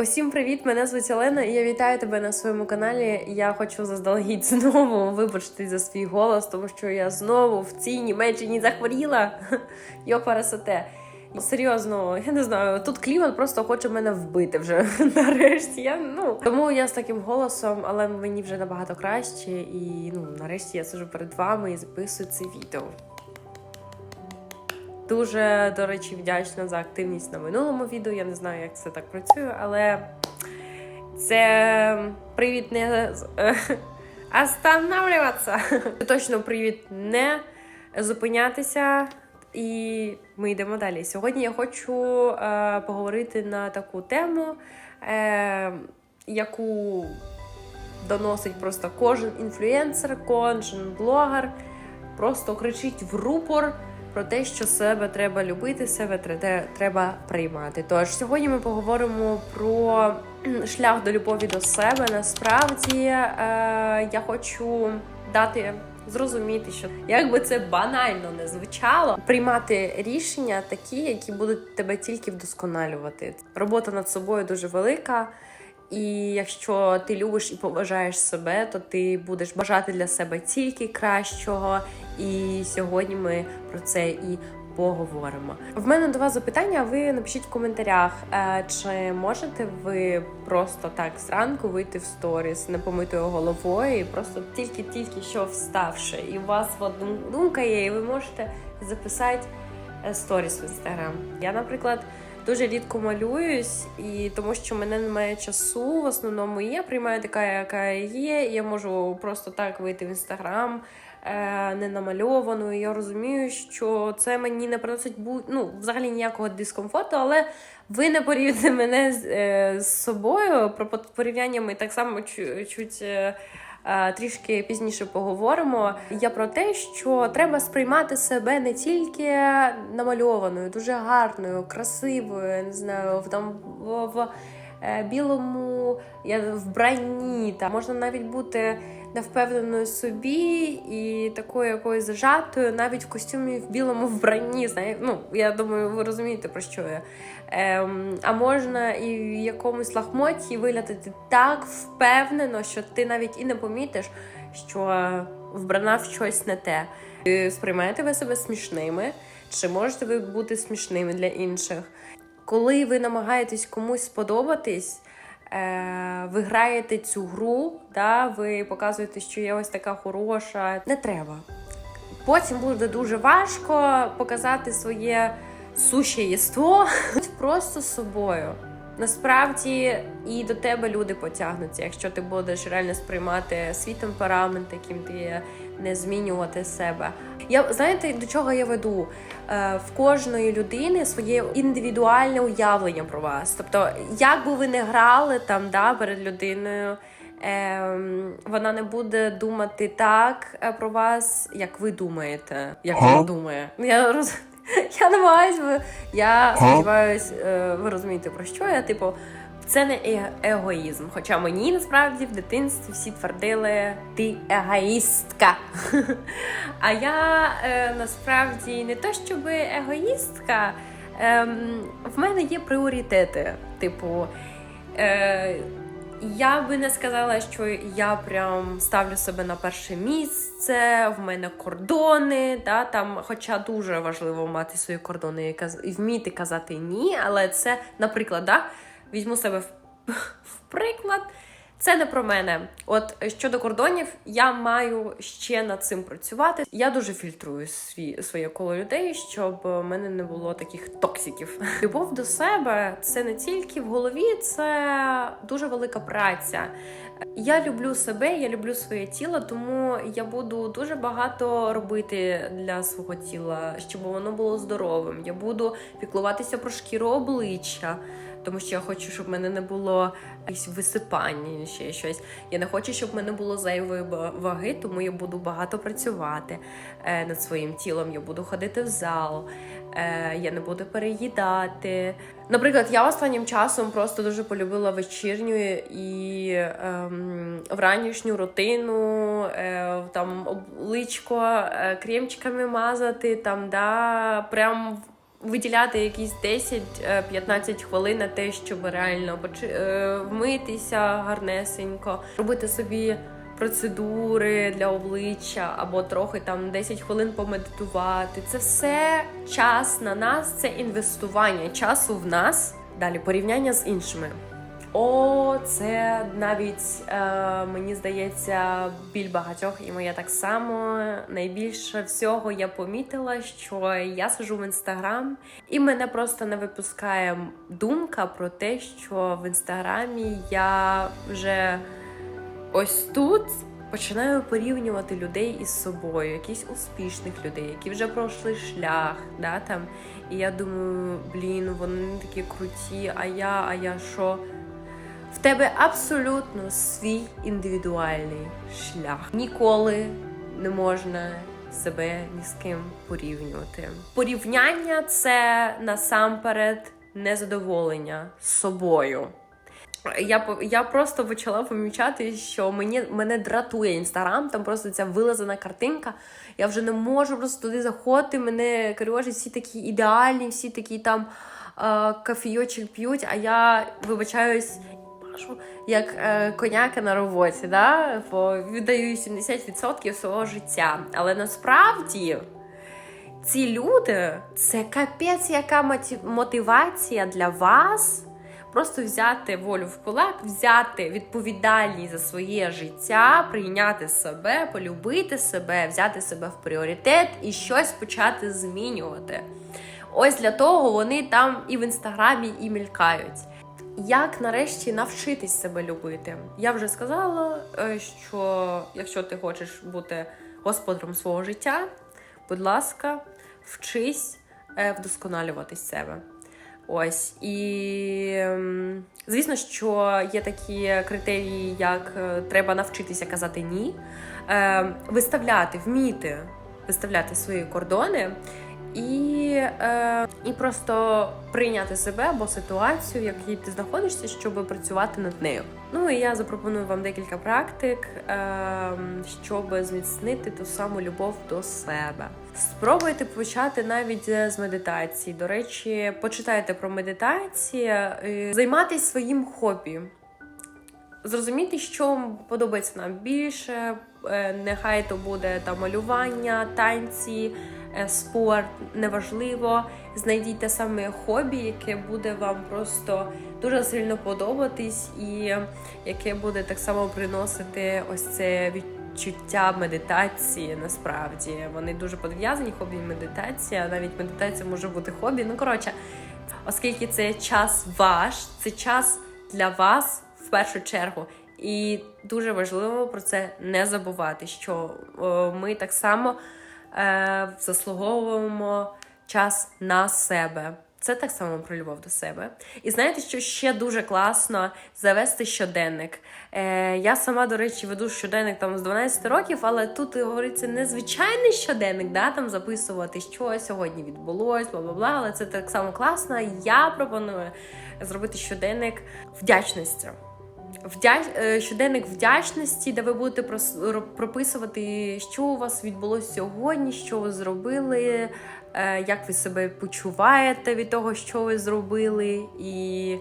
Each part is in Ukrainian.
Усім привіт! Мене звуть Олена, і я вітаю тебе на своєму каналі. Я хочу заздалегідь знову вибачити за свій голос, тому що я знову в цій Німеччині захворіла. Йо парасоте. Серйозно, я не знаю, тут клімат просто хоче мене вбити вже нарешті. Я, ну, тому я з таким голосом, але мені вже набагато краще. І ну, нарешті я сиджу перед вами і записую це відео. Дуже, до речі, вдячна за активність на минулому відео. Я не знаю, як це так працює, але це привід не останавливатися. Це точно привід не зупинятися. І ми йдемо далі. Сьогодні я хочу е, поговорити на таку тему, е, яку доносить просто кожен інфлюенсер, кожен блогер, просто кричить в рупор про те, що себе треба любити, себе треба приймати. Тож сьогодні ми поговоримо про шлях до любові до себе. Насправді е, я хочу дати. Зрозуміти, що як би це банально не звучало, приймати рішення такі, які будуть тебе тільки вдосконалювати. Робота над собою дуже велика, і якщо ти любиш і поважаєш себе, то ти будеш бажати для себе тільки кращого. І сьогодні ми про це і поговоримо. В мене до вас запитання. Ви напишіть в коментарях, е, чи можете ви просто так зранку вийти в сторіс непомитою головою, і просто тільки-тільки що вставши, і у вас думка є, і ви можете записати е, сторіс в інстаграм. Я, наприклад. Дуже рідко малююсь, і тому що мене немає часу в основному. І я приймаю така, яка є. і Я можу просто так вийти в інстаграм е, не намальовану. І я розумію, що це мені не приносить ну, взагалі ніякого дискомфорту, але ви не порівняйте мене з, е, з собою. Про порівняння ми так само чу- чуть. Е, Трішки пізніше поговоримо. Я про те, що треба сприймати себе не тільки намальованою, дуже гарною, красивою, не знаю, в там в е, білому вбранні. Та можна навіть бути невпевненою собі і такою якоюсь зажатою, навіть в костюмі в білому вбранні. Знає, ну я думаю, ви розумієте про що я. Ем, а можна і в якомусь лахмоті виглядати так впевнено, що ти навіть і не помітиш, що вбрана в щось не те. Сприймаєте ви себе смішними, чи можете ви бути смішними для інших? Коли ви намагаєтесь комусь сподобатись, ви граєте цю гру, да, ви показуєте, що я ось така хороша. Не треба. Потім буде дуже важко показати своє суще єство Будь просто собою. Насправді і до тебе люди потягнуться, якщо ти будеш реально сприймати свій темперамент, яким ти є, не змінювати себе. Я знаєте, до чого я веду? Е, в кожної людини своє індивідуальне уявлення про вас. Тобто, як би ви не грали там да, перед людиною, ем, вона не буде думати так е, про вас, як ви думаєте, як вона думає. Я роз... Я намагаюсь, я сподіваюсь, е, ви розумієте про що я. Типу, це не е- егоїзм. Хоча мені насправді в дитинстві всі твердили ти егоїстка. А я е, насправді не то щоб егоїстка. Ем, в мене є пріоритети. Типу, е, я би не сказала, що я прям ставлю себе на перше місце, в мене кордони, да, там, хоча дуже важливо мати свої кордони і, вміти казати ні, але це, наприклад, да, візьму себе в, в приклад. Це не про мене. От щодо кордонів, я маю ще над цим працювати. Я дуже фільтрую свій, своє коло людей, щоб в мене не було таких токсиків. Любов до себе це не тільки в голові, це дуже велика праця. Я люблю себе, я люблю своє тіло, тому я буду дуже багато робити для свого тіла, щоб воно було здоровим. Я буду піклуватися про шкіру обличчя, тому що я хочу, щоб в мене не було якісь висипання, ще щось. Я не хочу, щоб в мене було зайвої ваги, тому я буду багато працювати е, над своїм тілом. Я буду ходити в зал, е, я не буду переїдати. Наприклад, я останнім часом просто дуже полюбила вечірню і ем, вранішню рутину, е, там обличко е, кремчиками мазати, там, да, прям виділяти якісь 10-15 хвилин на те, щоб реально е, вмитися гарнесенько, робити собі процедури для обличчя або трохи там 10 хвилин помедитувати. Це все час на нас, це інвестування часу в нас. Далі порівняння з іншими. О, це навіть е, мені здається біль багатьох, і моя так само. Найбільше всього я помітила, що я сижу в інстаграм, і мене просто не випускає думка про те, що в інстаграмі я вже ось тут починаю порівнювати людей із собою, якісь успішних людей, які вже пройшли шлях, да, там. І я думаю, блін, вони такі круті, а я, а я що? В тебе абсолютно свій індивідуальний шлях. Ніколи не можна себе ні з ким порівнювати. Порівняння це насамперед незадоволення собою. Я я просто почала помічати, що мені мене дратує інстаграм. Там просто ця вилазена картинка. Я вже не можу просто туди заходити. Мене коротше, всі такі ідеальні, всі такі там е, кафійочок п'ють. А я вибачаюсь, пашу, як е, коняка на роботі, да? бо віддаю 70% свого життя. Але насправді. Ці люди це капець, яка мотивація для вас просто взяти волю в кулак, взяти відповідальність за своє життя, прийняти себе, полюбити себе, взяти себе в пріоритет і щось почати змінювати. Ось для того вони там і в інстаграмі, і мількають. Як нарешті навчитись себе любити? Я вже сказала, е, що якщо ти хочеш бути господарем свого життя, будь ласка, вчись е, вдосконалювати себе. Ось і ем, звісно, що є такі критерії, як е, треба навчитися казати ні, е, виставляти, вміти виставляти свої кордони. І, е, і просто прийняти себе або ситуацію, в якій ти знаходишся, щоб працювати над нею. Ну і я запропоную вам декілька практик, е, щоб зміцнити ту саму любов до себе. Спробуйте почати навіть з медитації. До речі, почитайте про медитації, е, займатися своїм хобі. Зрозуміти, що подобається нам більше. е, Нехай то буде там малювання, танці, спорт, неважливо. Знайдіть те саме хобі, яке буде вам просто дуже сильно подобатись, і яке буде так само приносити ось це відчуття медитації. Насправді вони дуже пов'язані, хобі і медитація. Навіть медитація може бути хобі. Ну коротше, оскільки це час ваш, це час для вас в першу чергу. І дуже важливо про це не забувати, що е, ми так само е, заслуговуємо час на себе. Це так само про любов до себе. І знаєте, що ще дуже класно завести щоденник. Е, я сама, до речі, веду щоденник там з 12 років, але тут говориться не звичайний щоденник, да, там записувати, що сьогодні відбулось, бла бла бла. Але це так само класно. Я пропоную зробити щоденник вдячності. Вдяч... е, Щоденник вдячності, де ви будете прописувати, що у вас відбулося сьогодні, що ви зробили, е, як ви себе почуваєте від того, що ви зробили, і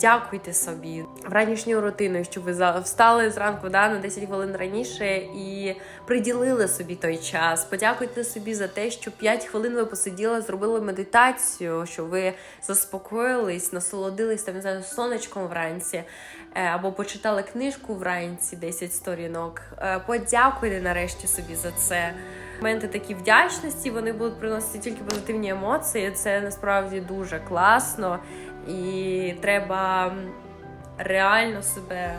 дякуйте собі в ранішню рутину, що ви встали зранку да, на 10 хвилин раніше і приділили собі той час. Подякуйте собі за те, що 5 хвилин ви посиділи, зробили медитацію, що ви заспокоїлись, насолодились там, не знаю, сонечком вранці, е, або почитали книжку вранці, 10 сторінок. Е, Подякуйте нарешті собі за це. Моменти такі вдячності, вони будуть приносити тільки позитивні емоції. Це насправді дуже класно, і треба реально себе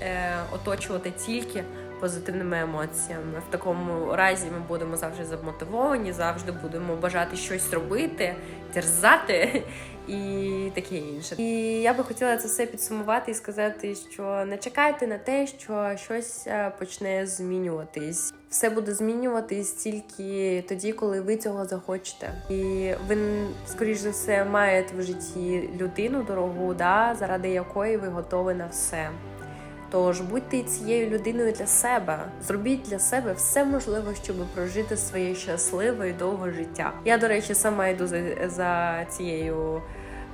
е, оточувати тільки позитивними емоціями. В такому разі ми будемо завжди замотивовані, завжди будемо бажати щось робити, дерзати і таке інше. І я би хотіла це все підсумувати і сказати, що не чекайте на те, що щось е, почне змінюватись. Все буде змінюватись тільки тоді, коли ви цього захочете. І ви, скоріш за все, маєте в житті людину дорогу, да, заради якої ви готові на все. Тож будьте цією людиною для себе. Зробіть для себе все можливе, щоб прожити своє щасливе і довге життя. Я, до речі, сама йду за, за цією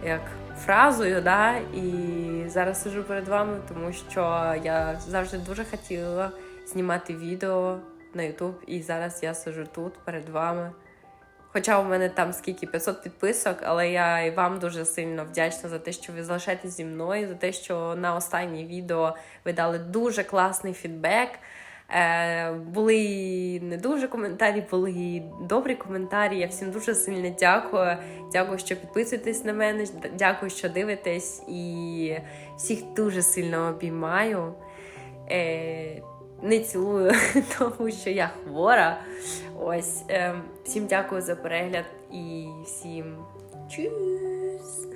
як фразою, да, і зараз сижу перед вами, тому що я завжди дуже хотіла знімати відео на YouTube, і зараз я сижу тут перед вами. Хоча у мене там скільки 500 підписок, але я і вам дуже сильно вдячна за те, що ви залишаєтесь зі мною, за те, що на останнє відео ви дали дуже класний фідбек. Е, були не дуже коментарі, були і добрі коментарі. Я всім дуже сильно дякую. Дякую, що підписуєтесь на мене. Дякую, що дивитесь, і всіх дуже сильно обіймаю. Е, не цілую, тому що я хвора. Ось е, всім дякую за перегляд і всім чус!